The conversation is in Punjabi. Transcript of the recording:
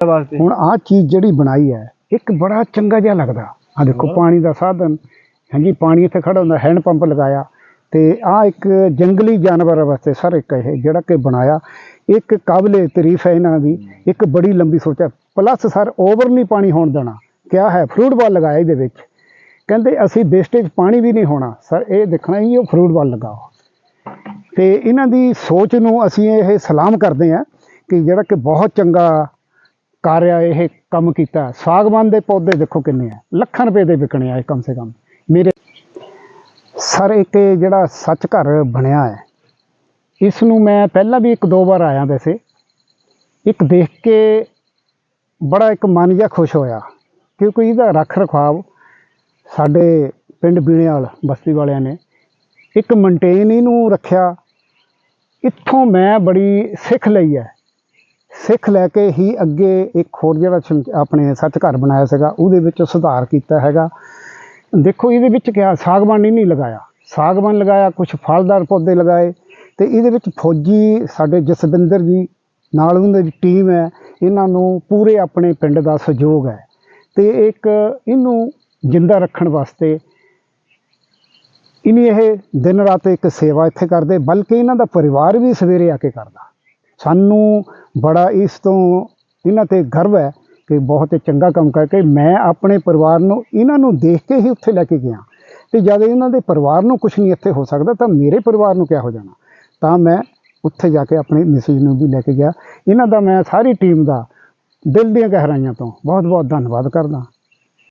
ਵਾਸਤੇ। ਹੁਣ ਆਹ ਚੀਜ਼ ਜਿਹੜੀ ਬਣਾਈ ਹੈ ਇੱਕ ਬੜਾ ਚੰਗਾ ਜਿਹਾ ਲੱਗਦਾ। ਆ ਦੇਖੋ ਪਾਣੀ ਦਾ ਸਾਧਨ। ਹਾਂਜੀ ਪਾਣੀ ਇੱਥੇ ਖੜਾ ਹੁੰਦਾ ਹੈਂਡ ਪੰਪ ਲਗਾਇਆ। ਤੇ ਆ ਇੱਕ ਜੰਗਲੀ ਜਾਨਵਰਾਂ ਵਾਸਤੇ ਸਰ ਇੱਕ ਇਹ ਜਿਹੜਾ ਕਿ ਬਣਾਇਆ। ਇੱਕ ਕਾਬਲੇ ਤਾਰੀਫ ਹੈ ਇਹਨਾਂ ਦੀ। ਇੱਕ ਬੜੀ ਲੰਬੀ ਸੋਚ ਹੈ ਪਲੱਸ ਸਰ ਓਵਰ ਨਹੀਂ ਪਾਣੀ ਹੋਣ ਦੇਣਾ। ਕਿਆ ਹੈ ਫਰੂਟ ਬਾਲ ਲਗਾਇਆ ਇਹਦੇ ਵਿੱਚ। ਕਹਿੰਦੇ ਅਸੀਂ ਵੇਸਟੇਜ ਪਾਣੀ ਵੀ ਨਹੀਂ ਹੋਣਾ। ਸਰ ਇਹ ਦੇਖਣਾ ਹੀ ਉਹ ਫਰੂਟ ਬਾਲ ਲਗਾਓ। ਤੇ ਇਹਨਾਂ ਦੀ ਸੋਚ ਨੂੰ ਅਸੀਂ ਇਹ ਸਲਾਮ ਕਰਦੇ ਹਾਂ ਕਿ ਜਿਹੜਾ ਕਿ ਬਹੁਤ ਚੰਗਾ ਕਾਰਿਆ ਇਹ ਕੰਮ ਕੀਤਾ। ਸਾਗਵਾਨ ਦੇ ਪੌਦੇ ਦੇਖੋ ਕਿੰਨੇ ਆ। ਲੱਖਾਂ ਰੁਪਏ ਦੇ ਵਿਕਣੇ ਆ ਇਹ ਕਮ ਸੇ ਕਮ। ਮੇਰੇ ਸਰ, ਇੱਕ ਜਿਹੜਾ ਸੱਚ ਘਰ ਬਣਿਆ ਹੈ ਇਸ ਨੂੰ ਮੈਂ ਪਹਿਲਾਂ ਵੀ ਇੱਕ ਦੋ ਵਾਰ ਆਇਆ ਵੈਸੇ। ਇੱਕ ਦੇਖ ਕੇ ਬੜਾ ਇੱਕ ਮਨ ਜਿਹਾ ਖੁਸ਼ ਹੋਇਆ, ਕਿਉਂਕਿ ਇਹਦਾ ਰੱਖ ਰਖਾਵ ਸਾਡੇ ਪਿੰਡ ਬੀਣੇਵਾਲ ਬਸਤੀ ਵਾਲਿਆਂ ਨੇ ਇੱਕ ਮੇਨਟੇਨ ਇਹਨੂੰ ਰੱਖਿਆ। ਇੱਥੋਂ ਮੈਂ ਬੜੀ ਸਿੱਖ ਲਈ ਹੈ। ਸਿੱਖ ਲੈ ਕੇ ਹੀ ਅੱਗੇ ਇੱਕ ਹੋਰ ਜਿਹੜਾ ਆਪਣੇ ਸੱਚ ਘਰ ਬਣਾਇਆ ਸੀਗਾ, ਉਹਦੇ ਵਿੱਚ ਸੁਧਾਰ ਕੀਤਾ ਹੈਗਾ। ਦੇਖੋ, ਇਹਦੇ ਵਿੱਚ ਕਿਹਾ ਸਾਗਵਾਨੀ ਨਹੀਂ ਲਗਾਇਆ। ਸਾਗਵਾਨ ਲਗਾਇਆ ਕੁਝ ਫਲਦਾਰ ਪੌਦੇ ਲਗਾਏ ਤੇ ਇਹਦੇ ਵਿੱਚ ਫੌਜੀ ਸਾਡੇ ਜਸਵਿੰਦਰ ਜੀ ਨਾਲ ਉਹਨਾਂ ਦੀ ਟੀਮ ਹੈ, ਇਹਨਾਂ ਨੂੰ ਪੂਰੇ ਆਪਣੇ ਪਿੰਡ ਦਾ ਸਹਿਯੋਗ ਹੈ ਤੇ ਇੱਕ ਇਹਨੂੰ ਜਿੰਦਾ ਰੱਖਣ ਵਾਸਤੇ ਇਨੀ ਇਹ ਦਿਨ ਰਾਤ ਇੱਕ ਸੇਵਾ ਇੱਥੇ ਕਰਦੇ, ਬਲਕਿ ਇਹਨਾਂ ਦਾ ਪਰਿਵਾਰ ਵੀ ਸਵੇਰੇ ਆ ਕੇ ਕਰਦਾ। ਸਾਨੂੰ ਬੜਾ ਇਸ ਤੋਂ ਇਹਨਾਂ ਤੇ ਗਰਵ ਹੈ ਕਿ ਬਹੁਤ ਚੰਗਾ ਕੰਮ ਕਰਕੇ ਮੈਂ ਆਪਣੇ ਪਰਿਵਾਰ ਨੂੰ ਇਹਨਾਂ ਨੂੰ ਦੇਖ ਕੇ ਹੀ ਉੱਥੇ ਲੈ ਕੇ ਗਿਆ। ਤੇ ਜਦ ਇਹਨਾਂ ਦੇ ਪਰਿਵਾਰ ਨੂੰ ਕੁਝ ਨਹੀਂ ਇੱਥੇ ਹੋ ਸਕਦਾ ਤਾਂ ਮੇਰੇ ਪਰਿਵਾਰ ਨੂੰ ਕਿਆ ਹੋ ਜਾਣਾ? ਤਾਂ ਮੈਂ ਉੱਥੇ ਜਾ ਕੇ ਆਪਣੀ ਮਿਸਿਸ ਨੂੰ ਵੀ ਲੈ ਕੇ ਗਿਆ। ਇਹਨਾਂ ਦਾ ਮੈਂ ਸਾਰੀ ਟੀਮ ਦਾ ਦਿਲ ਦੀਆਂ ਗਹਿਰਾਈਆਂ ਤੋਂ ਬਹੁਤ ਬਹੁਤ ਧੰਨਵਾਦ ਕਰਦਾ।